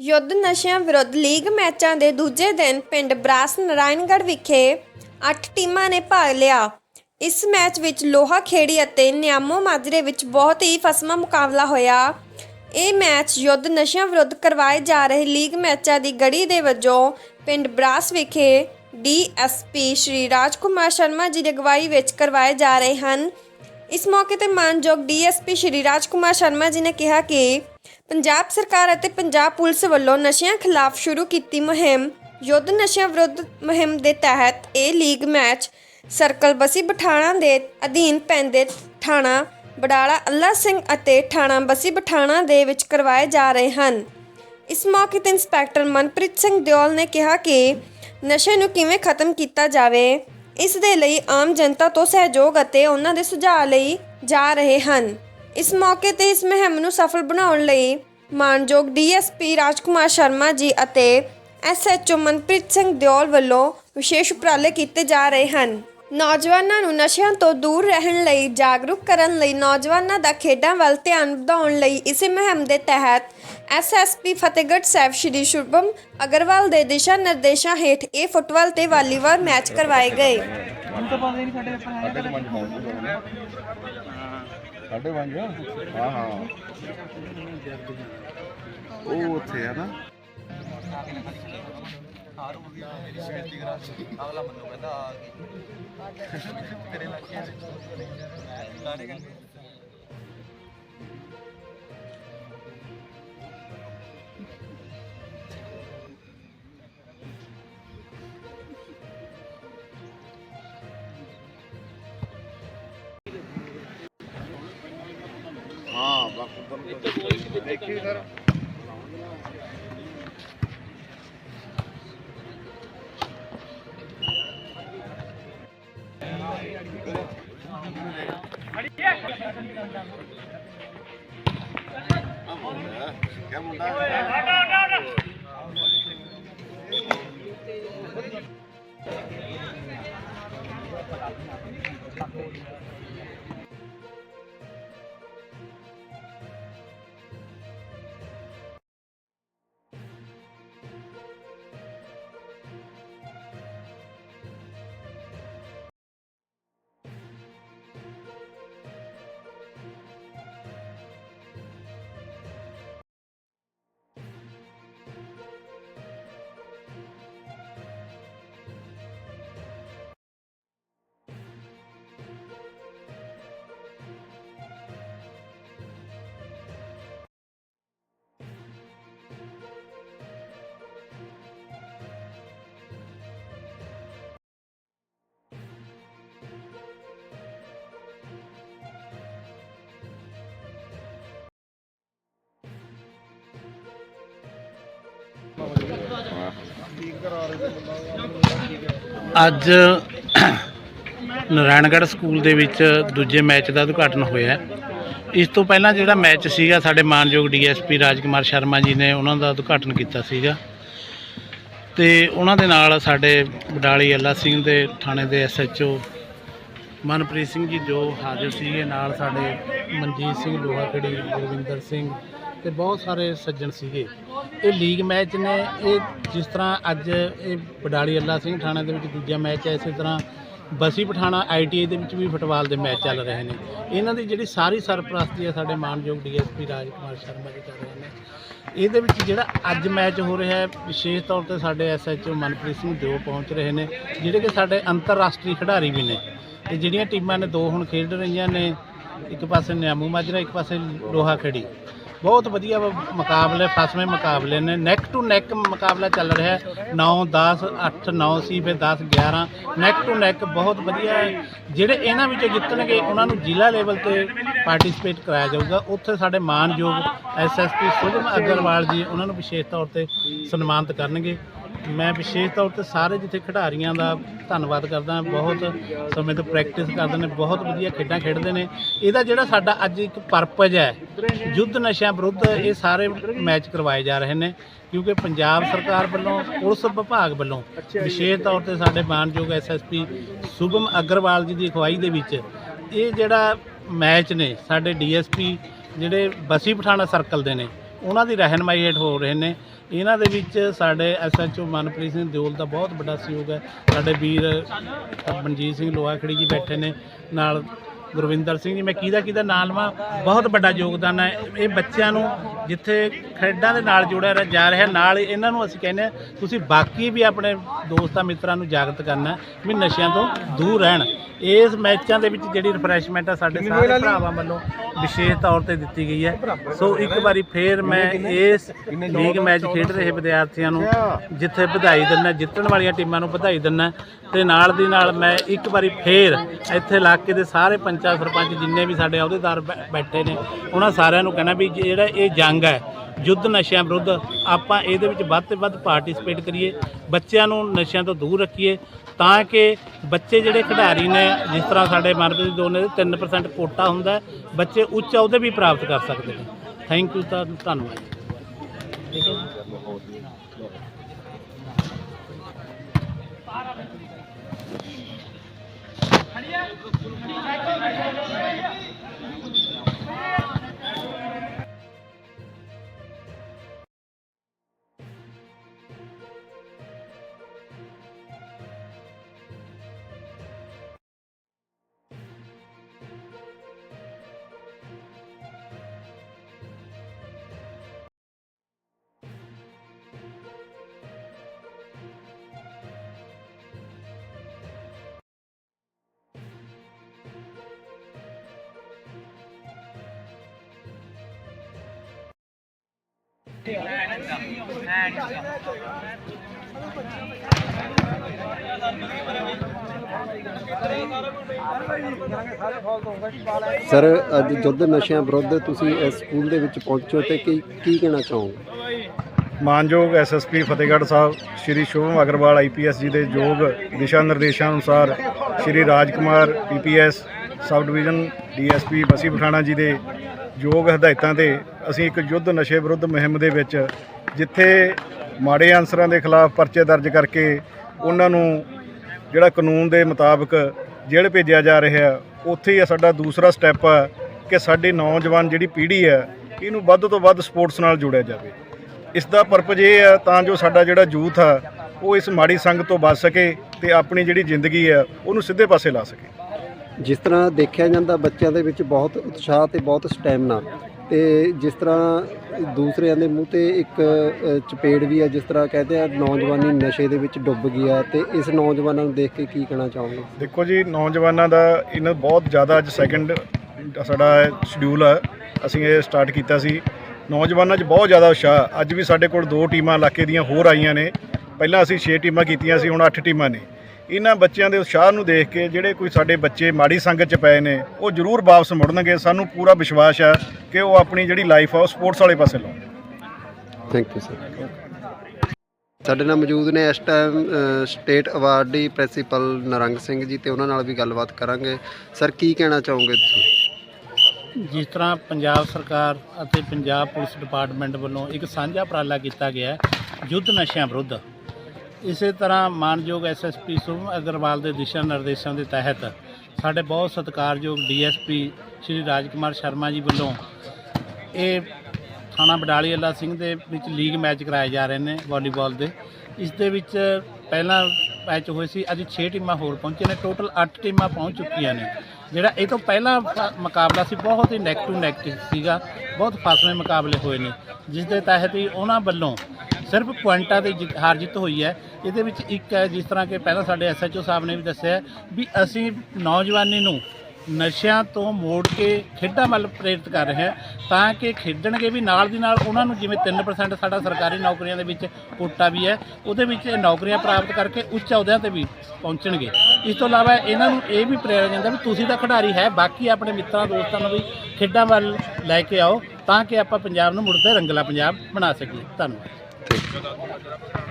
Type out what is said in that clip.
ਯੁੱਧ ਨਸ਼ਿਆਂ ਵਿਰੁੱਧ ਲੀਗ ਮੈਚਾਂ ਦੇ ਦੂਜੇ ਦਿਨ ਪਿੰਡ ਬਰਾਸ ਨਾਰਾਇਣਗੜ੍ਹ ਵਿਖੇ 8 ਟੀਮਾਂ ਨੇ ਭਾਗ ਲਿਆ। ਇਸ ਮੈਚ ਵਿੱਚ ਲੋਹਾ ਖੇੜੀ ਅਤੇ ਨਿਆਮੋ ਮਾਜਰੇ ਵਿੱਚ ਬਹੁਤ ਹੀ ਫਸਮਾ ਮੁਕਾਬਲਾ ਹੋਇਆ। ਇਹ ਮੈਚ ਯੁੱਧ ਨਸ਼ਿਆਂ ਵਿਰੁੱਧ ਕਰਵਾਏ ਜਾ ਰਹੇ ਲੀਗ ਮੈਚਾਂ ਦੀ ਗੜੀ ਦੇ ਵਜੋਂ ਪਿੰਡ ਬਰਾਸ ਵਿਖੇ ਡੀਐਸਪੀ ਸ਼੍ਰੀ ਰਾਜਕੁਮਾਰ ਸ਼ਰਮਾ ਜੀ ਦੀ ਅਗਵਾਈ ਵਿੱਚ ਕਰਵਾਏ ਜਾ ਰਹੇ ਹਨ। ਇਸ ਮੌਕੇ ਤੇ ਮਾਨਯੋਗ ਡੀਐਸਪੀ ਸ਼੍ਰੀ ਰਾਜਕੁਮਾਰ ਸ਼ਰਮਾ ਜੀ ਨੇ ਕਿਹਾ ਕਿ ਪੰਜਾਬ ਸਰਕਾਰ ਅਤੇ ਪੰਜਾਬ ਪੁਲਿਸ ਵੱਲੋਂ ਨਸ਼ਿਆਂ ਖਿਲਾਫ ਸ਼ੁਰੂ ਕੀਤੀ ਮੁਹਿੰਮ। ਯੁੱਧ ਨਸ਼ਿਆਂ ਵਿਰੁੱਧ ਮੁਹਿੰਮ ਦੇ ਤਹਿਤ ਇਹ league match circle Bassi Pathana ਦੇ ਅਧੀਨ ਪੈਂਦੇ ਥਾਣਾ ਬਡਾਲਾ ਅੱਲਾ ਸਿੰਘ ਅਤੇ ਥਾਣਾ ਬਸੀ ਬਠਾਣਾ ਦੇ ਵਿੱਚ ਕਰਵਾਏ ਜਾ ਰਹੇ ਹਨ। ਇਸ ਮੌਕੇ ਤੇ ਇੰਸਪੈਕਟਰ ਮਨਪ੍ਰੀਤ ਸਿੰਘ ਦਿਓਲ ਨੇ ਕਿਹਾ ਕਿ ਨਸ਼ੇ ਨੂੰ ਕਿਵੇਂ ਖਤਮ ਕੀਤਾ ਜਾਵੇ, ਇਸ ਦੇ ਲਈ ਆਮ ਜਨਤਾ ਤੋਂ ਸਹਿਯੋਗ ਅਤੇ ਉਹਨਾਂ ਦੇ ਸੁਝਾਅ ਲਈ ਜਾ ਰਹੇ ਹਨ। ਇਸ ਮੌਕੇ ਤੇ ਇਸ ਮੁਹਿੰਮ ਨੂੰ ਸਫਲ ਬਣਾਉਣ ਲਈ ਮਾਨਯੋਗ ਡੀਐਸਪੀ ਰਾਜਕੁਮਾਰ ਸ਼ਰਮਾ ਜੀ ਅਤੇ ਐਸਐਚਓ ਮਨਪ੍ਰੀਤ ਸਿੰਘ ਦਿਓਲ ਵੱਲੋਂ ਵਿਸ਼ੇਸ਼ ਉਪਰਾਲੇ ਕੀਤੇ ਜਾ ਰਹੇ ਹਨ। ਨੌਜਵਾਨਾਂ ਨੂੰ ਨਸ਼ਿਆਂ ਤੋਂ ਦੂਰ ਰਹਿਣ ਲਈ ਜਾਗਰੂਕ ਕਰਨ ਲਈ ਨੌਜਵਾਨਾਂ ਦਾ ਖੇਡਾਂ ਵੱਲ ਧਿਆਨ ਵਧਾਉਣ ਲਈ ਇਸੇ ਮੁਹਿੰਮ ਦੇ ਤਹਿਤ ਐਸਐਸਪੀ ਫਤਿਹਗੜ੍ਹ ਸਾਹਿਬ ਸ਼੍ਰੀ ਸ਼ੁਭਮ ਅਗਰਵਾਲ ਦੇ ਦਿਸ਼ਾ ਨਿਰਦੇਸ਼ਾਂ ਹੇਠ ਇਹ ਫੁੱਟਬਾਲ ਤੇ ਵਾਲੀਬਾਲ ਮੈਚ ਕਰਵਾਏ ਗਏ। ਸਾਢੇ ਪੰਜ ਹਾਂ ਹਾਂ। ਉਹ ਉੱਥੇ ਆ ਨਾ। ਅਗਲਾ ਮੈਨੂੰ ਕਹਿੰਦਾ, ਆ ਗਈ। ਤੇਰੇ ਲੱਗੇ ਸਾਰੇ ਕਹਿੰਦੇ ਦੇਖੀ ਸਰ ਕਿਆ ਮੁੰਡਾ। ਅੱਜ ਨਾਰਾਇਣਗੜ੍ਹ ਸਕੂਲ ਦੇ ਵਿੱਚ ਦੂਜੇ ਮੈਚ ਦਾ ਉਦਘਾਟਨ ਹੋਇਆ ਇਸ ਤੋਂ ਪਹਿਲਾਂ ਜਿਹੜਾ ਮੈਚ ਸੀਗਾ, ਸਾਡੇ ਮਾਨਯੋਗ ਡੀਐਸਪੀ ਰਾਜਕੁਮਾਰ ਸ਼ਰਮਾ ਜੀ ਨੇ ਉਹਨਾਂ ਦਾ ਉਦਘਾਟਨ ਕੀਤਾ ਸੀਗਾ। ਤੇ ਉਹਨਾਂ ਦੇ ਨਾਲ ਸਾਡੇ ਬਡਾਲੀ ਅੱਲਾ ਸਿੰਘ ਦੇ ਥਾਣੇ ਦੇ ਐਸਐਚਓ ਮਨਪ੍ਰੀਤ ਸਿੰਘ ਜੀ ਜੋ ਹਾਜ਼ਰ ਸੀਗੇ, ਨਾਲ ਸਾਡੇ ਮਨਜੀਤ ਸਿੰਘ ਲੋਹਾਖੜੀ, ਗੁਰਵਿੰਦਰ ਸਿੰਘ ਤੇ ਬਹੁਤ ਸਾਰੇ ਸੱਜਣ ਸੀਗੇ। ਇਹ ਲੀਗ ਮੈਚ ਨੇ। ਇਹ ਜਿਸ ਤਰ੍ਹਾਂ ਅੱਜ ਇਹ ਬਡਾਲੀ ਅੱਲਾ ਸਿੰਘ ਥਾਣੇ ਦੇ ਵਿੱਚ ਦੂਜਾ ਮੈਚ ਹੈ, ਇਸੇ ਤਰ੍ਹਾਂ ਬਸੀ ਪਠਾਣਾ ਆਈਟੀਆਈ ਦੇ ਵਿੱਚ ਵੀ ਫੁੱਟਬਾਲ ਦੇ ਮੈਚ ਚੱਲ ਰਹੇ ਨੇ। ਇਹਨਾਂ ਦੀ ਜਿਹੜੀ ਸਾਰੀ ਸਰਪ੍ਰਸਤੀ ਹੈ, ਸਾਡੇ ਮਾਨਯੋਗ ਡੀਐਸਪੀ ਰਾਜਕੁਮਾਰ ਸ਼ਰਮਾ ਜੀ ਕਰ ਰਹੇ ਨੇ। ਇਹਦੇ ਵਿੱਚ ਜਿਹੜਾ ਅੱਜ ਮੈਚ ਹੋ ਰਿਹਾ ਹੈ, ਵਿਸ਼ੇਸ਼ ਤੌਰ ਤੇ ਸਾਡੇ ਐਸਐਚਓ ਮਨਪ੍ਰੀਤ ਸਿੰਘ ਦਿਓ ਪਹੁੰਚ ਰਹੇ ਨੇ, ਜਿਹੜੇ ਕਿ ਸਾਡੇ ਅੰਤਰਰਾਸ਼ਟਰੀ ਖਿਡਾਰੀ ਵੀ ਨੇ। ਤੇ ਜਿਹੜੀਆਂ ਟੀਮਾਂ ਨੇ, ਦੋ ਹੁਣ ਖੇਡ ਰਹੀਆਂ ਨੇ। ਇੱਕ ਪਾਸੇ ਨਿਆਮੂ ਮਾਜਰਾ, ਇੱਕ ਪਾਸੇ ਲੋਹਾ ਖੇੜੀ ਬਹੁਤ ਵਧੀਆ ਵਾ ਮੁਕਾਬਲੇ, ਫਸਵੇਂ ਮੁਕਾਬਲੇ ਨੇ। ਨੈਕ ਟੂ ਨੈਕ ਮੁਕਾਬਲਾ ਚੱਲ ਰਿਹਾ ਹੈ। 9 10 8 9 ਸੀ, ਫਿਰ 10 11 ਨੈਕ ਟੂ ਨੈਕ ਬਹੁਤ ਵਧੀਆ ਹੈ। ਜਿਹੜੇ ਇਹਨਾਂ ਵਿੱਚੋਂ ਜਿੱਤਣਗੇ, ਉਹਨਾਂ ਨੂੰ ਜ਼ਿਲ੍ਹਾ ਲੈਵਲ ਤੇ ਪਾਰਟਿਸਿਪੇਟ ਕਰਾਇਆ ਜਾਊਗਾ। ਉੱਥੇ ਸਾਡੇ ਮਾਨਯੋਗ ਐਸਐਸਪੀ ਸੁਭਮ ਅਗਰਵਾਲ ਜੀ, ਉਹਨਾਂ ਨੂੰ ਵਿਸ਼ੇਸ਼ ਤੌਰ ਤੇ ਸਨਮਾਨਿਤ ਕਰਨਗੇ। ਮੈਂ ਵਿਸ਼ੇਸ਼ ਤੌਰ ਤੇ ਸਾਰੇ ਜਿੱਥੇ ਖਿਡਾਰੀਆਂ ਦਾ ਧੰਨਵਾਦ ਕਰਦਾ, ਬਹੁਤ ਸਮੇਂ ਤੋਂ ਪ੍ਰੈਕਟਿਸ ਕਰਦੇ ਨੇ, ਬਹੁਤ ਵਧੀਆ ਖੇਡਾਂ ਖੇਡਦੇ ਨੇ। ਇਹਦਾ ਜਿਹੜਾ ਸਾਡਾ ਅੱਜ ਇੱਕ ਪਰਪਸ ਹੈ, ਯੁੱਧ ਨਸ਼ਿਆਂ ਵਿਰੁੱਧ ਇਹ ਸਾਰੇ ਮੈਚ ਕਰਵਾਏ ਜਾ ਰਹੇ ਨੇ, ਕਿਉਂਕਿ ਪੰਜਾਬ ਸਰਕਾਰ ਵੱਲੋਂ, ਪੁਲਿਸ ਵਿਭਾਗ ਵੱਲੋਂ, ਵਿਸ਼ੇਸ਼ ਤੌਰ ਤੇ ਸਾਡੇ ਮਾਨਯੋਗ ਐਸਐਸਪੀ ਸੁਭਮ ਅਗਰਵਾਲ ਜੀ ਦੀ ਅਗਵਾਈ ਦੇ ਵਿੱਚ ਇਹ ਜਿਹੜਾ ਮੈਚ ਨੇ, ਸਾਡੇ ਡੀਐਸਪੀ ਜਿਹੜੇ ਬਸੀ ਪਠਾਣਾ ਸਰਕਲ ਦੇ ਨੇ, ਉਹਨਾਂ ਦੀ ਰਹਿਨਮਾਈ ਹੇਠ ਹੋ ਰਹੇ ਨੇ। ਇਹਨਾਂ ਦੇ ਵਿੱਚ ਸਾਡੇ ਐਸਐਚਓ ਮਨਪ੍ਰੀਤ ਸਿੰਘ ਦਿਓਲ ਦਾ ਬਹੁਤ ਵੱਡਾ ਸਹਿਯੋਗ ਹੈ। ਸਾਡੇ ਵੀਰ ਮਨਜੀਤ ਸਿੰਘ ਲੋਹਾਖੜੀ ਜੀ ਬੈਠੇ ਨੇ ਨਾਲ ਗੁਰਵਿੰਦਰ ਸਿੰਘ ਜੀ ਮੈਂ ਕਿਹਦਾ ਕਿਹਦਾ ਨਾਂ ਲਵਾਂ ਬਹੁਤ ਵੱਡਾ ਯੋਗਦਾਨ ਹੈ। ਇਹ ਬੱਚਿਆਂ ਨੂੰ ਜਿੱਥੇ ਖੇਡਾਂ ਦੇ ਨਾਲ ਜੁੜਿਆ ਰਹਿ- ਜਾ ਰਿਹਾ ਨਾਲ ਇਹਨਾਂ ਨੂੰ ਅਸੀਂ ਕਹਿੰਦੇ ਤੁਸੀਂ ਬਾਕੀ ਵੀ ਆਪਣੇ ਦੋਸਤਾਂ ਮਿੱਤਰਾਂ ਨੂੰ ਜਾਗਰਤ ਕਰਨਾ ਵੀ ਨਸ਼ਿਆਂ ਤੋਂ ਦੂਰ ਰਹਿਣ। ਇਸ ਮੈਚਾਂ ਦੇ ਵਿੱਚ ਜਿਹੜੀ ਰਿਫਰੈਸ਼ਮੈਂਟ ਹੈ ਸਾਡੇ ਸਾਰੇ ਭਰਾਵਾਂ ਵੱਲੋਂ ਵਿਸ਼ੇਸ਼ ਤੌਰ ਤੇ ਦਿੱਤੀ ਗਈ ਹੈ। ਸੋ ਇੱਕ ਵਾਰੀ ਫੇਰ ਮੈਂ ਇਸ ਲੀਗ ਮੈਚ ਖੇਡ ਰਹੇ ਵਿਦਿਆਰਥੀਆਂ ਨੂੰ ਜਿੱਥੇ ਵਧਾਈ ਦਿੰਦਾ ਜਿੱਤਣ ਵਾਲੀਆਂ ਟੀਮਾਂ ਨੂੰ ਵਧਾਈ ਦਿੰਦਾ। ਤੇ ਨਾਲ ਦੀ ਨਾਲ ਮੈਂ ਇੱਕ ਵਾਰੀ ਫੇਰ ਇੱਥੇ ਇਲਾਕੇ ਦੇ ਸਾਰੇ ਪੰਚਾਇਤ ਸਰਪੰਚ ਜਿੰਨੇ ਵੀ ਸਾਡੇ ਅਹੁਦੇਦਾਰ ਬੈ- ਬੈਠੇ ਨੇ। ਉਹਨਾਂ ਸਾਰਿਆਂ ਨੂੰ ਕਹਿਣਾ ਵੀ ਜਿਹੜਾ ਇਹ ਜੰਗ ਹੈ, ਯੁੱਧ ਨਸ਼ਿਆਂ ਵਿਰੁੱਧ ਆਪਾਂ ਇਹਦੇ ਵਿੱਚ ਵੱਧ ਤੋਂ ਵੱਧ ਪਾਰਟਿਸਿਪੇਟ ਕਰੀਏ, ਬੱਚਿਆਂ ਨੂੰ ਨਸ਼ਿਆਂ ਤੋਂ ਦੂਰ ਰੱਖੀਏ, ਤਾਂ ਕਿ ਬੱਚੇ ਜਿਹੜੇ ਖਿਡਾਰੀ ਨੇ, ਜਿਸ ਤਰ੍ਹਾਂ ਸਾਡੇ ਮਨਪ੍ਰੀਤ ਦੋਨੇ ਦੇ 3% ਕੋਟਾ ਹੁੰਦਾ ਬੱਚੇ ਉੱਚ ਅਹੁਦੇ ਵੀ ਪ੍ਰਾਪਤ ਕਰ ਸਕਦੇ ਨੇ। ਥੈਂਕ ਯੂ ਧੰਨਵਾਦ ਠੀਕ ਹੈ ਜੀ ਸਰ, ਅੱਜ ਯੁੱਧ ਨਸ਼ਿਆਂ ਵਿਰੁੱਧ ਤੁਸੀਂ ਇਸ ਸਕੂਲ ਦੇ ਵਿੱਚ ਪਹੁੰਚੋ ਤੇ ਕੀ ਕੀ ਕਹਿਣਾ ਚਾਹੋਗੇ? ਮਾਨਯੋਗ ਐਸਐਸਪੀ ਫਤਿਹਗੜ੍ਹ ਸਾਹਿਬ, ਸ਼੍ਰੀ ਸ਼ੁਭਮ ਅਗਰਵਾਲ ਆਈਪੀਐਸ ਜੀ ਦੇ ਯੋਗ ਦਿਸ਼ਾ ਨਿਰਦੇਸ਼ਾਂ ਅਨੁਸਾਰ Shri Rajkumar PPS sub division DSP Bassi Pathana ji ਦੇ ਯੋਗ ਹਦਾਇਤਾਂ ਤੇ ਅਸੀਂ ਇੱਕ ਯੁੱਧ ਨਸ਼ੇ ਵਿਰੁੱਧ ਮੁਹਿੰਮ ਦੇ ਵਿੱਚ ਜਿੱਥੇ ਮਾੜੇ ਅਨਸਰਾਂ ਦੇ ਖਿਲਾਫ ਪਰਚੇ ਦਰਜ ਕਰਕੇ ਉਹਨਾਂ ਨੂੰ ਜਿਹੜਾ ਕਾਨੂੰਨ ਦੇ ਮੁਤਾਬਕ ਜੇਲ੍ਹ ਭੇਜਿਆ ਜਾ ਰਿਹਾ ਉੱਥੇ ਹੀ ਸਾਡਾ ਦੂਸਰਾ ਸਟੈਪ ਆ ਕਿ ਸਾਡੀ ਨੌਜਵਾਨ ਜਿਹੜੀ ਪੀੜ੍ਹੀ ਆ ਇਹਨੂੰ ਵੱਧ ਤੋਂ ਵੱਧ ਸਪੋਰਟਸ ਨਾਲ ਜੋੜਿਆ ਜਾਵੇ। ਇਸ ਦਾ ਪਰਪਸ ਇਹ ਆ, ਤਾਂ ਜੋ ਸਾਡਾ ਜਿਹੜਾ ਯੂਥ ਆ, ਉਹ ਇਸ ਮਾੜੀ ਸੰਗ ਤੋਂ ਬਚ ਸਕੇ ਤੇ ਆਪਣੀ ਜਿਹੜੀ ਜ਼ਿੰਦਗੀ ਆ ਉਹਨੂੰ ਸਿੱਧੇ ਪਾਸੇ ਲਾ ਸਕੇ। ਜਿਸ ਤਰ੍ਹਾਂ ਦੇਖਿਆ ਜਾਂਦਾ ਬੱਚਿਆਂ ਦੇ ਵਿੱਚ ਬਹੁਤ ਉਤਸ਼ਾਹ ਤੇ ਬਹੁਤ ਸਟੈਮਨਾ ਤੇ ਜਿਸ ਤਰ੍ਹਾਂ ਦੂਸਰਿਆਂ ਦੇ ਮੂੰਹ ਤੇ ਇੱਕ ਚਪੇੜ ਵੀ ਹੈ ਜਿਸ ਤਰ੍ਹਾਂ ਕਹਿੰਦੇ ਆ, ਨੌਜਵਾਨੀ ਨਸ਼ੇ ਦੇ ਵਿੱਚ ਡੁੱਬ ਗਈ ਆ ਤੇ ਇਸ ਨੌਜਵਾਨਾਂ ਨੂੰ ਦੇਖ ਕੇ ਕੀ ਕਹਿਣਾ ਚਾਹੋਗੇ? ਦੇਖੋ ਜੀ, ਨੌਜਵਾਨਾਂ ਦਾ ਇਹਨਾਂ ਬਹੁਤ ਜ਼ਿਆਦਾ ਅੱਜ ਸੈਕੰਡ ਸਾਡਾ ਸ਼ਡਿਊਲ ਆ, ਅਸੀਂ ਇਹ ਸਟਾਰਟ ਕੀਤਾ ਸੀ। ਨੌਜਵਾਨਾਂ 'ਚ ਬਹੁਤ ਜ਼ਿਆਦਾ ਉਤਸ਼ਾਹ, ਅੱਜ ਵੀ ਸਾਡੇ ਕੋਲ ਦੋ ਟੀਮਾਂ ਇਲਾਕੇ ਦੀਆਂ ਹੋਰ ਆਈਆਂ ਨੇ। ਪਹਿਲਾਂ ਅਸੀਂ 6 ਟੀਮਾਂ ਕੀਤੀਆਂ ਸੀ, ਹੁਣ 8 ਟੀਮਾਂ ਨੇ। ਇਹਨਾਂ ਬੱਚਿਆਂ ਦੇ ਉਤਸ਼ਾਹ ਨੂੰ ਦੇਖ ਕੇ ਜਿਹੜੇ ਕੋਈ ਸਾਡੇ ਬੱਚੇ ਮਾੜੀ ਸੰਗਤ 'ਚ ਪਏ ਨੇ ਉਹ ਜ਼ਰੂਰ ਵਾਪਸ ਮੁੜਨਗੇ। ਸਾਨੂੰ ਪੂਰਾ ਵਿਸ਼ਵਾਸ ਆ ਕਿ ਉਹ ਆਪਣੀ ਜਿਹੜੀ ਲਾਈਫ ਆ ਉਹ ਸਪੋਰਟਸ ਵਾਲੇ ਪਾਸੇ ਲਾਉਣ। ਥੈਂਕ ਯੂ ਸਰ ਸਾਡੇ ਨਾਲ ਮੌਜੂਦ ਨੇ ਇਸ time state awardee principal Narang Singh ji ਤੇ ਉਹਨਾਂ ਨਾਲ ਵੀ ਗੱਲਬਾਤ ਕਰਾਂਗੇ। ਸਰ ਕੀ ਕਹਿਣਾ ਚਾਹੋਗੇ ਤੁਸੀਂ? ਜਿਸ ਤਰ੍ਹਾਂ ਪੰਜਾਬ ਸਰਕਾਰ ਅਤੇ ਪੰਜਾਬ ਪੁਲਿਸ ਡਿਪਾਰਟਮੈਂਟ ਵੱਲੋਂ ਇੱਕ ਸਾਂਝਾ ਉਪਰਾਲਾ ਕੀਤਾ ਗਿਆ ਹੈ ਯੁੱਧ ਨਸ਼ਿਆਂ ਵਿਰੁੱਧ। ਇਸੇ ਤਰ੍ਹਾਂ ਮਾਨਯੋਗ ਐਸਐਸਪੀ ਸੁਭਮ ਅਗਰਵਾਲ ਦੇ ਦਿਸ਼ਾ ਨਿਰਦੇਸ਼ਾਂ ਦੇ ਤਹਿਤ ਸਾਡੇ ਬਹੁਤ ਸਤਿਕਾਰਯੋਗ ਡੀਐਸਪੀ ਸ਼੍ਰੀ ਰਾਜਕੁਮਾਰ ਸ਼ਰਮਾ ਜੀ ਵੱਲੋਂ ਇਹ ਥਾਣਾ ਬਡਾਲੀ ਅੱਲਾ ਸਿੰਘ ਦੇ ਵਿੱਚ ਲੀਗ ਮੈਚ ਕਰਾਏ ਜਾ ਰਹੇ ਨੇ ਵਾਲੀਬਾਲ ਦੇ। ਇਸ ਦੇ ਵਿੱਚ ਪਹਿਲਾਂ ਮੈਚ ਹੋਏ ਸੀ, ਅੱਜ 6 ਟੀਮਾਂ ਹੋਰ ਪਹੁੰਚੇ ਨੇ, ਟੋਟਲ 8 ਟੀਮਾਂ ਪਹੁੰਚ ਚੁੱਕੀਆਂ ਨੇ। ਜਿਹੜਾ ਇਹ ਤੋਂ ਪਹਿਲਾ ਮੁਕਾਬਲਾ ਸੀ, ਬਹੁਤ ਹੀ ਨੈਕ ਟੂ ਨੈਕ ਸੀਗਾ, ਬਹੁਤ ਫਾਸਲੇ ਮੁਕਾਬਲੇ ਹੋਏ ਨੇ, ਜਿਸ ਦੇ ਤਹਿਤ ਹੀ ਉਹਨਾਂ ਵੱਲੋਂ ਸਿਰਫ ਪੁਆਇੰਟਾਂ ਤੇ ਜਿੱਤ- ਹਾਰ ਜਿੱਤ ਹੋਈ ਹੈ। ਇਹਦੇ ਵਿੱਚ ਇੱਕ ਹੈ ਜਿਸ ਤਰ੍ਹਾਂ ਕਿ ਪਹਿਲਾਂ ਸਾਡੇ ਐਸਐਚਓ ਸਾਹਿਬ ਨੇ ਵੀ ਦੱਸਿਆ ਵੀ ਅਸੀਂ ਨੌਜਵਾਨੀ ਨੂੰ ਨਸ਼ਿਆਂ ਤੋਂ ਮੋੜ ਕੇ ਖੇਡਾਂ ਵੱਲ ਪ੍ਰੇਰਿਤ ਕਰ ਰਹੇ ਹਾਂ ਤਾਂ ਕਿ ਖੇਡਣਗੇ ਵੀ ਨਾਲ ਦੀ ਨਾਲ ਉਹਨਾਂ ਨੂੰ ਜਿਵੇਂ 3% ਸਾਡਾ ਸਰਕਾਰੀ ਨੌਕਰੀਆਂ ਦੇ ਵਿੱਚ ਕੋਟਾ ਵੀ ਹੈ, ਉਹਦੇ ਵਿੱਚ ਇਹ ਨੌਕਰੀਆਂ ਪ੍ਰਾਪਤ ਕਰਕੇ ਉੱਚ ਅਹੁਦਿਆਂ ਤੇ ਵੀ ਪਹੁੰਚਣਗੇ। ਇਸ ਤੋਂ ਇਲਾਵਾ ਇਹਨਾਂ ਨੂੰ ਇਹ ਵੀ ਪ੍ਰੇਰਿਆ ਜਾਂਦਾ ਵੀ ਤੁਸੀਂ ਤਾਂ ਖਿਡਾਰੀ ਹੈ, ਬਾਕੀ ਆਪਣੇ ਮਿੱਤਰਾਂ, ਦੋਸਤਾਂ ਨੂੰ ਵੀ ਖੇਡਾਂ ਵੱਲ ਲੈ ਕੇ ਆਓ ਤਾਂ ਕਿ ਆਪਾਂ ਪੰਜਾਬ ਨੂੰ ਮੁੜ ਕੇ ਰੰਗਲਾ ਪੰਜਾਬ ਬਣਾ ਸਕੀਏ। ਧੰਨਵਾਦ। ਠੀਕ